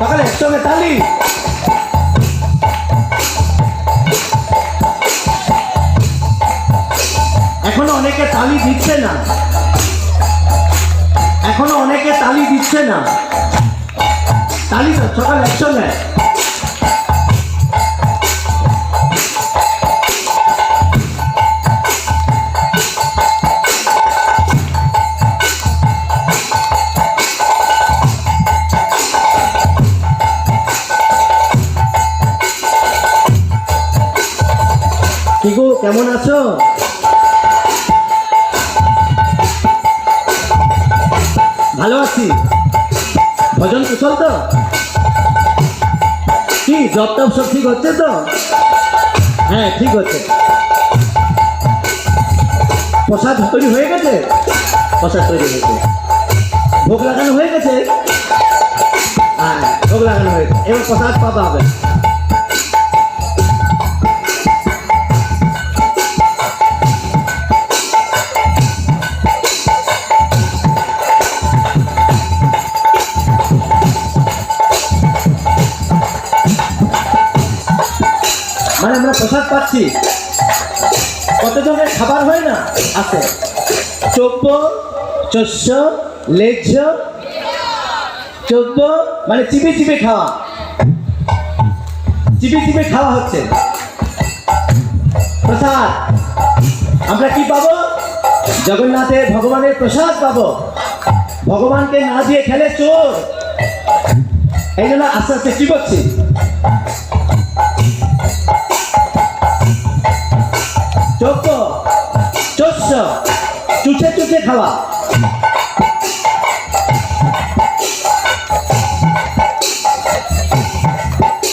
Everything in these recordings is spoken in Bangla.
সকালে একসঙ্গে তালি। এখনও অনেকে তালি দিচ্ছে না। এখনও অনেকে তালি দিচ্ছে না। তালি তো সকাল একসঙ্গে। কেমন আছো? ভালো আছি। ভজন কুশল তো? কি জব টব সব ঠিক হচ্ছে তো? হ্যাঁ ঠিক হচ্ছে। প্রসাদ তৈরি হয়ে গেছে? প্রসাদ তৈরি হয়েছে ভোগ লাগানো হয়ে গেছে? হ্যাঁ ভোগ লাগানো হয়ে গেছে। এবার প্রসাদ পাওয়া হবে মানে আমরা প্রসাদ পাচ্ছি। কতজনের খাবার হয় না? আছে। চব্য চস্য লেজ্জ চব্য মানে চিপে চিপে খাওয়া। চিপে চিপে খাওয়া হচ্ছে। প্রসাদ। আমরা কি পাবো? জগন্নাথের ভগবানের প্রসাদ পাবো। ভগবানকে না দিয়ে খেলে চোর। এই জন্য আস্তে আস্তে কি চস্য চুচে চুচে খাওয়া।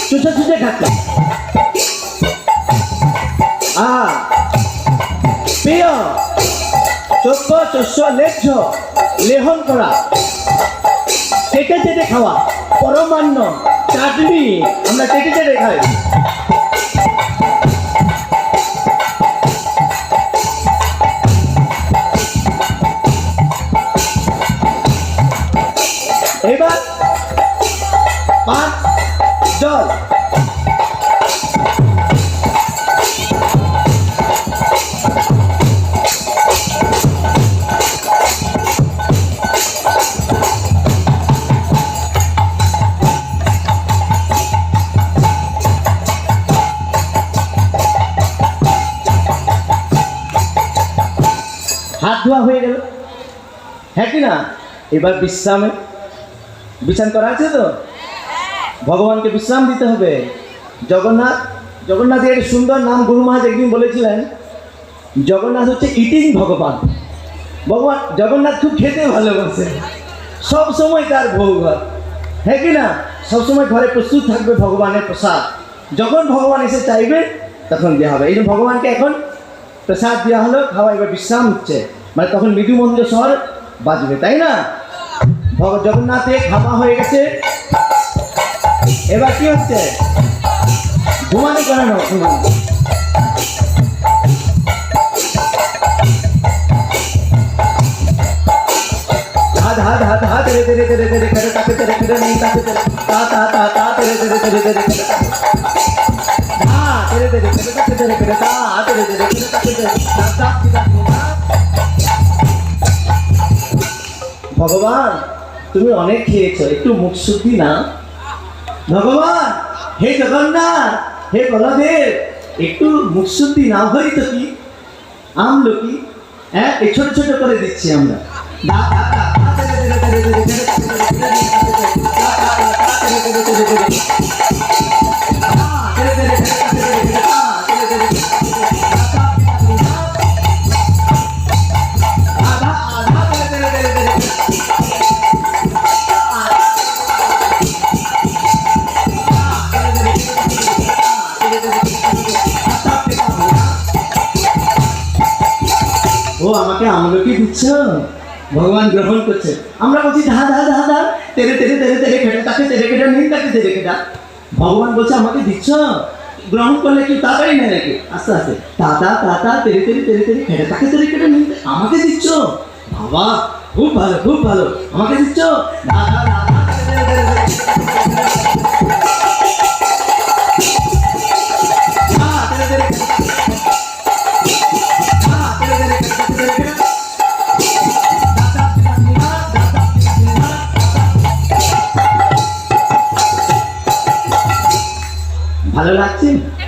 চুচে চুচে খাচ্ছে। আ, প্রিয় চস্য লেখ্য লেহন করা। চেটে চেটে খাওয়া। পরমান্ন, চাটনি। আমরা চেটে চেটে খাই। পাঁচ হাত ধোয়া হয়ে গেল। হ্যাঁ কি না? এবার বিশ্রামে। বিশ্রাম করা আছে তো? ভগবানকে বিশ্রাম দিতে হবে। জগন্নাথ জগন্নাথের সুন্দর নাম গুরু মহারাজ একদিন বলেছিলেন, জগন্নাথ হচ্ছে ইটিং ভগবান। ভগবান, জগন্নাথ খুব খেতে ভালোবাসে। সব সময় তার ভোগ হয় হ্যাঁ কি না? সবসময় ঘরে প্রস্তুত থাকবে ভগবানের প্রসাদ। যখন ভগবান এসে চাইবে, তখন দেওয়া হবে। এই জন্য ভগবানকে এখন প্রসাদ দেওয়া হলো, খাওয়া এবার বিশ্রাম হচ্ছে। মানে তখন মৃদু মন্দির শহর বাজবে, তাই না? জগন্নাথে খাওয়া হয়ে গেছে। এবার কি হচ্ছে ভগবান তুমি অনেক খেয়েছো একটু মুখ শুদ্ধি না ভগবান হে জগন্নাথ হে বলদেব একটু মুখ শুদ্ধি না হই তো কি? আমলকি হ্যাঁ ছোট ছোট করে দিচ্ছি আমরা। দা, আমাকে আমলকি দিচ্ছ ভগবান গ্রহণ করছে আমরা বলছি ধা ধা ধা ধা তেরে তেরে তেরে তেরে খেটে তাকে তেরে কেটে নিন তাকে তেরে কেটা ভগবান বলছে আমাকে দিচ্ছ গ্রহণ করলে কি তাড়াতাড়ি নেয় নাকি আস্তে আস্তে তাতা তাতা তেরে তেরে তেরে তেরে খেটে তাকে তেরে কেটে নিন আমাকে দিচ্ছ বাবা খুব ভালো খুব ভালো আমাকে দিচ্ছ ধা ধা